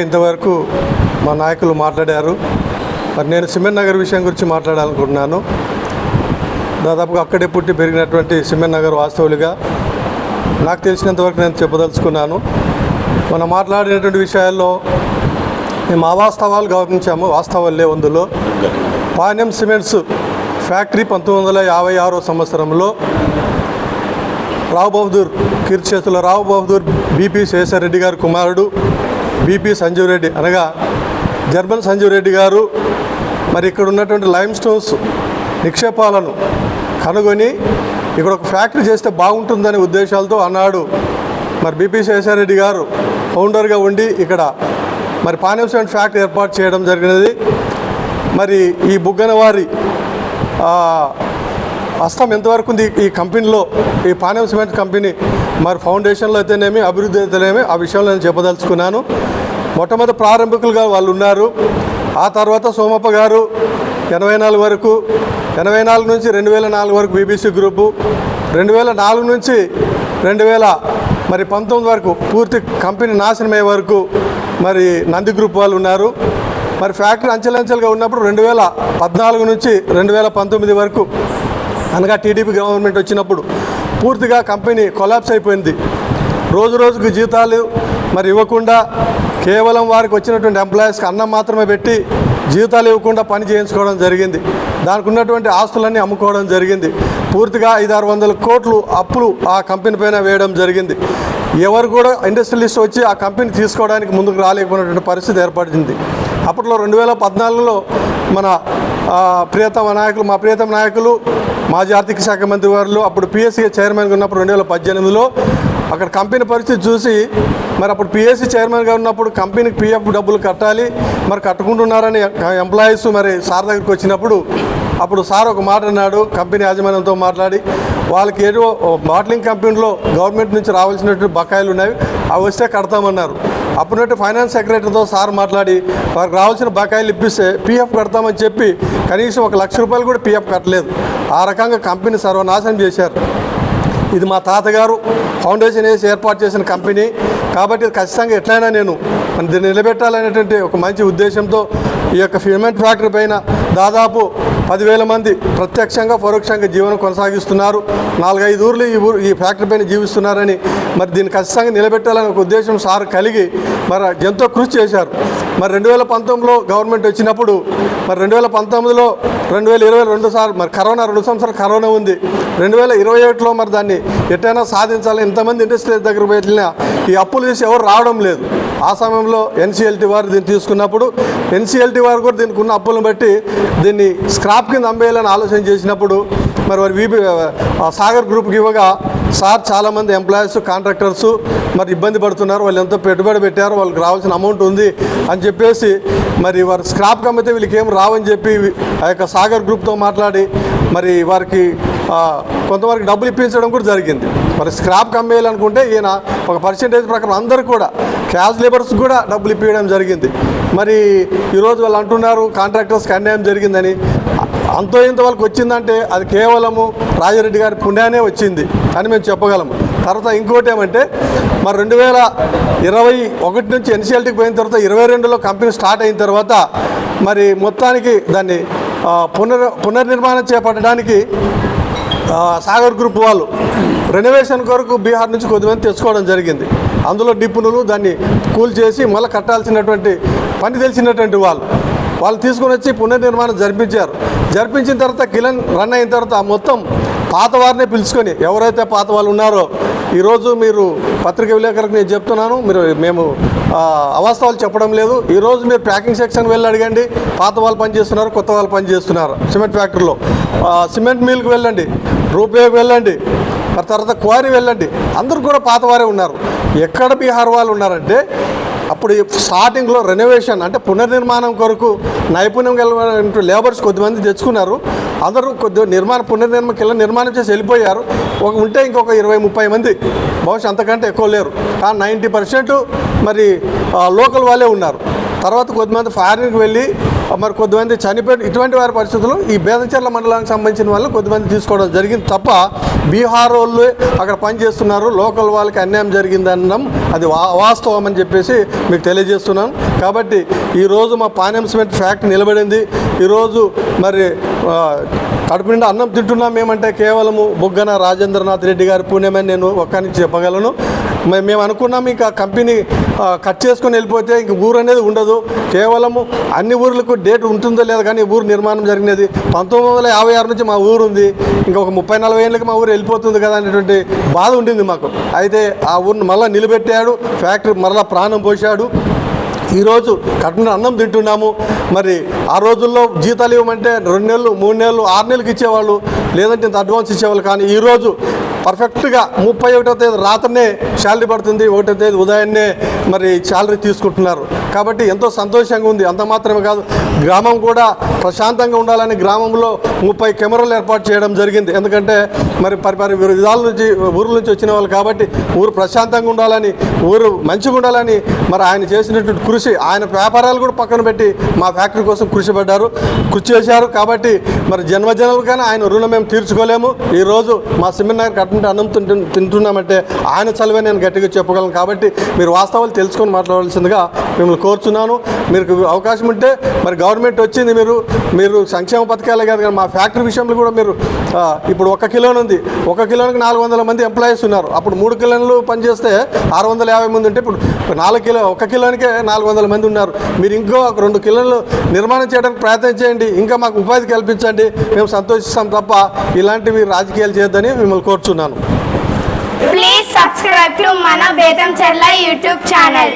ఇంతవరకు మా నాయకులు మాట్లాడారు. మరి నేను సిమెంట్ నగర్ విషయం గురించి మాట్లాడాలనుకుంటున్నాను. దాదాపుగా అక్కడే పుట్టి పెరిగినటువంటి సిమెంట్ నగర్ వాస్తవులుగా నాకు తెలిసినంతవరకు నేను చెప్పదలుచుకున్నాను. మనం మాట్లాడినటువంటి విషయాల్లో మేము అవాస్తవాలు గమనించాము. వాస్తవాలు లేవు అందులో. పానెం సిమెంట్స్ ఫ్యాక్టరీ పంతొమ్మిది వందల యాభై ఆరో సంవత్సరంలో రావు బహదూర్ కీర్తిచేతుల రావు బహదూర్ బీపీ శేషారెడ్డి గారి కుమారుడు బీపీ సంజీవ్ రెడ్డి అనగా జర్మన్ సంజీవ్ రెడ్డి గారు మరి ఇక్కడ ఉన్నటువంటి లైమ్ స్టోన్స్ నిక్షేపాలను కనుగొని ఇక్కడ ఒక ఫ్యాక్టరీ చేస్తే బాగుంటుందనే ఉద్దేశాలతో అన్నాడు మరి బీపీ శేషారెడ్డి గారు ఫౌండర్గా ఉండి ఇక్కడ మరి పానీయం సెంట్ ఫ్యాక్టరీ ఏర్పాటు చేయడం జరిగినది. మరి ఈ బుగ్గన వారి హస్తం ఎంతవరకు ఉంది? ఈ కంపెనీలో ఈ పానం సిమెంట్ కంపెనీ మరి ఫౌండేషన్లో అయితేనేమి అభివృద్ధి అయితేనేమి ఆ విషయంలో నేను చెప్పదలుచుకున్నాను. మొట్టమొదటి ప్రారంభికులుగా వాళ్ళు ఉన్నారు. ఆ తర్వాత సోమప్ప గారు ఎనభై నాలుగు వరకు ఎనభై నాలుగు నుంచి రెండు వేల నాలుగు వరకు బీబీసీ గ్రూపు రెండు వేల నాలుగు నుంచి రెండు వేల మరి పంతొమ్మిది వరకు పూర్తి కంపెనీ నాశనమయ్యే వరకు మరి నంది గ్రూప్ వాళ్ళు ఉన్నారు. మరి ఫ్యాక్టరీ అంచెలంచెలుగా ఉన్నప్పుడు రెండు వేల పద్నాలుగు నుంచి రెండు వేల పంతొమ్మిది వరకు అనగా టీడీపీ గవర్నమెంట్ వచ్చినప్పుడు పూర్తిగా కంపెనీ కొలాప్స్ అయిపోయింది. రోజు రోజుకు జీతాలు మరి ఇవ్వకుండా కేవలం వారికి వచ్చినటువంటి ఎంప్లాయీస్కి అన్నం మాత్రమే పెట్టి జీతాలు ఇవ్వకుండా పని చేయించుకోవడం జరిగింది. దానికి ఉన్నటువంటి ఆస్తులన్నీ అమ్ముకోవడం జరిగింది. పూర్తిగా ఐదారు వందల కోట్లు అప్పులు ఆ కంపెనీ పైన వేయడం జరిగింది. ఎవరు కూడా ఇండస్ట్రియలిస్ట్ వచ్చి ఆ కంపెనీ తీసుకోవడానికి ముందుకు రాలేకపోయినటువంటి పరిస్థితి ఏర్పడింది. అప్పట్లో రెండు వేల పద్నాలుగులో మన ప్రియతమ నాయకులు మా ప్రియతమ నాయకులు మాజీ ఆర్థిక శాఖ మంత్రి వారు అప్పుడు పిఎస్సీ చైర్మన్గా ఉన్నప్పుడు రెండు వేల పద్దెనిమిదిలో అక్కడ కంపెనీ పరిస్థితి చూసి మరి అప్పుడు పిఎస్సీ చైర్మన్గా ఉన్నప్పుడు కంపెనీకి పిఎఫ్ డబ్బులు కట్టాలి మరి కట్టుకుంటున్నారని ఎంప్లాయీస్ మరి సార్ దగ్గరికి వచ్చినప్పుడు అప్పుడు సార్ ఒక మాట అన్నాడు కంపెనీ యాజమాన్యంతో మాట్లాడి వాళ్ళకి ఏదో బాటిలింగ్ కంపెనీలో గవర్నమెంట్ నుంచి రావాల్సినటువంటి బకాయిలు ఉన్నాయి అవి వస్తే కడతామన్నారు. అప్పుడున్నట్టు ఫైనాన్స్ సెక్రటరీతో సార్ మాట్లాడి వారికి రావాల్సిన బకాయిలు ఇప్పిస్తే పీఎఫ్ కడతామని చెప్పి కనీసం ఒక లక్ష రూపాయలు కూడా పీఎఫ్ కట్టలేదు. ఆ రకంగా కంపెనీ సర్వనాశనం చేశారు. ఇది మా తాతగారు ఫౌండేషన్ వేసి ఏర్పాటు చేసిన కంపెనీ. కాబట్టి ఇది ఖచ్చితంగా ఎట్లయినా నేను దీన్ని నిలబెట్టాలనేటువంటి ఒక మంచి ఉద్దేశంతో ఈ యొక్క ఫిమెంట్ ఫ్యాక్టరీ పైన దాదాపు పదివేల మంది ప్రత్యక్షంగా పరోక్షంగా జీవనం కొనసాగిస్తున్నారు. నాలుగైదు ఊర్లు ఈ ఊరు ఈ ఫ్యాక్టరీ పైన జీవిస్తున్నారని మరి దీన్ని ఖచ్చితంగా నిలబెట్టాలనే ఒక ఉద్దేశం సార్ కలిగి మరి ఎంతో కృషి చేశారు. మరి రెండు వేల పంతొమ్మిదిలో గవర్నమెంట్ వచ్చినప్పుడు మరి రెండు వేల పంతొమ్మిదిలో రెండు వేల ఇరవై రెండు సార్ మరి కరోనా రెండు సంవత్సరాలు కరోనా ఉంది. రెండు వేల ఇరవై ఒకటిలో మరి దాన్ని ఎట్టైనా సాధించాలి ఎంతమంది ఇండస్ట్రీ దగ్గర వెళ్ళినా ఈ అప్పులు చేసి ఎవరు రావడం లేదు. ఆ సమయంలో ఎన్సీఎల్టీ వారు దీన్ని తీసుకున్నప్పుడు ఎన్సీఎల్టీ వారు కూడా దీనికి ఉన్న అప్పులను బట్టి దీన్ని స్క్రాప్ కింద అమ్మేయాలని ఆలోచన చేసినప్పుడు మరి వారి వీబీ సాగర్ గ్రూప్కి ఇవ్వగా సార్ చాలామంది ఎంప్లాయీస్ కాంట్రాక్టర్స్ మరి ఇబ్బంది పడుతున్నారు వాళ్ళు ఎంతో పెట్టుబడి పెట్టారు వాళ్ళకి రావాల్సిన అమౌంట్ ఉంది అని చెప్పేసి మరి వారు స్క్రాప్ అమ్మితే వీళ్ళకి ఏం రావని చెప్పి ఆ యొక్క సాగర్ గ్రూప్తో మాట్లాడి మరి వారికి కొంతవరకు డబ్బులు ఇప్పించడం కూడా జరిగింది. మరి స్క్రాప్ కమ్మేయాలనుకుంటే ఈయన ఒక పర్సంటేజ్ ప్రకారం అందరూ కూడా క్యాష్ లేబర్స్ కూడా డబ్బులు ఇప్పించడం జరిగింది. మరి ఈరోజు వాళ్ళు అంటున్నారు కాంట్రాక్టర్స్కి అన్యాయం జరిగిందని అంతో ఇంత వాళ్ళకి వచ్చిందంటే అది కేవలము రాజారెడ్డి గారి పుణ్యానే వచ్చింది అని మేము చెప్పగలము. తర్వాత ఇంకోటి ఏమంటే మరి రెండు వేల ఇరవై ఒకటి నుంచి ఎన్సీఎల్టీకి పోయిన తర్వాత ఇరవై రెండులో కంపెనీ స్టార్ట్ అయిన తర్వాత మరి మొత్తానికి దాన్ని పునర్ పునర్నిర్మాణం చేపట్టడానికి సాగర్ గ్రూప్ వాళ్ళు రెనోవేషన్ కొరకు బీహార్ నుంచి కొద్దిమంది తెచ్చుకోవడం జరిగింది. అందులో నిపుణులు దాన్ని కూల్ చేసి మళ్ళీ కట్టాల్సినటువంటి పని తెలిసినటువంటి వాళ్ళు. వాళ్ళు తీసుకొని వచ్చి పునర్నిర్మాణం జరిపించారు. జరిపించిన తర్వాత కిలన్ రన్ అయిన తర్వాత ఆ మొత్తం పాత వారినే పిలుచుకొని ఎవరైతే పాత వాళ్ళు ఉన్నారో ఈరోజు మీరు పత్రిక విలేకరులకు నేను చెప్తున్నాను మీరు మేము అవాస్తవాలు చెప్పడం లేదు. ఈరోజు మీరు ప్యాకింగ్ సెక్షన్ వెళ్ళి అడగండి పాత వాళ్ళు పనిచేస్తున్నారు కొత్త వాళ్ళు పనిచేస్తున్నారు సిమెంట్ ఫ్యాక్టరీలో. సిమెంట్ మిల్కి వెళ్ళండి రూపేకి వెళ్ళండి తర్వాత క్వారీ వెళ్ళండి. అందరూ కూడా పాతవారే ఉన్నారు. ఎక్కడ బీహార్ వాళ్ళు ఉన్నారంటే అప్పుడు స్టార్టింగ్లో రెనోవేషన్ అంటే పునర్నిర్మాణం కొరకు నైపుణ్యం కలిగిన లేబర్స్ కొద్దిమంది తెచ్చుకున్నారు. అందరూ కొద్ది నిర్మాణ పునర్నిర్మాణం కింద నిర్మాణం చేసి వెళ్ళిపోయారు. ఒక ఉంటే ఇంకొక ఇరవై ముప్పై మంది. బహుశా అంతకంటే ఎక్కువ లేరు. కానీ నైంటీ పర్సెంట్ మరి లోకల్ వాళ్ళే ఉన్నారు. తర్వాత కొద్దిమంది ఫారిన్కి వెళ్ళి మరి కొద్దిమంది చనిపోయిన ఇటువంటి వారి పరిస్థితులు ఈ బేదచర్ల మండలానికి సంబంధించిన వాళ్ళు కొద్దిమంది తీసుకోవడం జరిగింది తప్ప బీహార్ వాళ్ళు అక్కడ పనిచేస్తున్నారు. లోకల్ వాళ్ళకి అన్యాయం జరిగింది అనడం అది వా వాస్తవం అని చెప్పేసి మీకు తెలియజేస్తున్నాను. కాబట్టి ఈరోజు మా పానెం సిమెంట్ ఫ్యాక్టరీ నిలబడింది. ఈరోజు మరి కడుపు నిండా అన్నం తింటున్నాం. మేమంటే కేవలము బుగ్గన రాజేంద్రనాథ్ రెడ్డి గారి పుణ్యమని నేను ఒక్కనికి చెప్పగలను. మేము అనుకున్నాం ఇంకా కంపెనీ కట్ చేసుకొని వెళ్ళిపోతే ఇంక ఊరు అనేది ఉండదు. కేవలము అన్ని ఊర్లకు డేట్ ఉంటుందో లేదో కానీ ఊరు నిర్మాణం జరిగినది. పంతొమ్మిది వందల యాభై ఆరు నుంచి మా ఊరు ఉంది. ఇంకా ఒక ముప్పై నలభై ఏళ్ళకి మా ఊరు వెళ్ళిపోతుంది కదా అనేటువంటి బాధ ఉండింది మాకు. అయితే ఆ ఊరిని మళ్ళీ నిలబెట్టాడు. ఫ్యాక్టరీ మరలా ప్రాణం పోశాడు. ఈరోజు కట్టిన అన్నం తింటున్నాము. మరి ఆ రోజుల్లో జీతాలు ఇవ్వమంటే రెండు నెలలు మూడు నెలలు ఆరు నెలలకు ఇచ్చేవాళ్ళు. లేదంటే ఇంత అడ్వాన్స్ ఇచ్చేవాళ్ళు కానీ ఈరోజు పర్ఫెక్ట్గా ముప్పై ఒకటో తేదీ రాత్రనే శాలరీ పడుతుంది ఒకటో తేదీ ఉదయాన్నే మరి శాలరీ తీసుకుంటున్నారు. కాబట్టి ఎంతో సంతోషంగా ఉంది. అంత మాత్రమే కాదు గ్రామం కూడా ప్రశాంతంగా ఉండాలని గ్రామంలో ముప్పై కెమెరాలు ఏర్పాటు చేయడం జరిగింది. ఎందుకంటే మరి పరిపరి విధాల నుంచి ఊర్ల నుంచి వచ్చిన వాళ్ళు కాబట్టి ఊరు ప్రశాంతంగా ఉండాలని ఊరు మంచిగా ఉండాలని మరి ఆయన చేసినటువంటి కృషి ఆయన వ్యాపారాలు కూడా పక్కన పెట్టి మా ఫ్యాక్టరీ కోసం కృషి పడ్డారు కృషి చేశారు. కాబట్టి మరి జన్మజనలుగానే ఆయన రుణం మేము తీర్చుకోలేము. ఈరోజు మా సిమెంట్ నగర్ అన్నం తింటు తింటున్నామంటే ఆయన చదివే నేను గట్టిగా చెప్పగలను కాబట్టి మీరు వాస్తవాలు తెలుసుకొని మాట్లాడవలసిందిగా మిమ్మల్ని కోరుచున్నాను. మీకు అవకాశం ఉంటే మరి గవర్నమెంట్ వచ్చింది మీరు మీరు సంక్షేమ పథకాలే కాదు కానీ మా ఫ్యాక్టరీ విషయంలో కూడా మీరు ఇప్పుడు ఒక కిలోన్ ఉంది. ఒక కిలోనికి నాలుగు వందల మంది ఎంప్లాయీస్ ఉన్నారు. అప్పుడు మూడు కిలోలు పనిచేస్తే ఆరు వందల యాభై మంది ఉంటే ఇప్పుడు నాలుగు కిలో ఒక కిలోనికే నాలుగు వందల మంది ఉన్నారు. మీరు ఇంకో ఒక రెండు కిలోలు నిర్మాణం చేయడానికి ప్రయత్నం చేయండి. ఇంకా మాకు ఉపాధి కల్పించండి. మేము సంతోషిస్తాం తప్ప ఇలాంటివి రాజకీయాలు చేయొద్దని మిమ్మల్ని కోరుచున్నాను. చేస్తున్నాను. ప్లీజ్ సబ్స్క్రైబ్ టు మన బేతం చెల్లై యూట్యూబ్ ఛానల్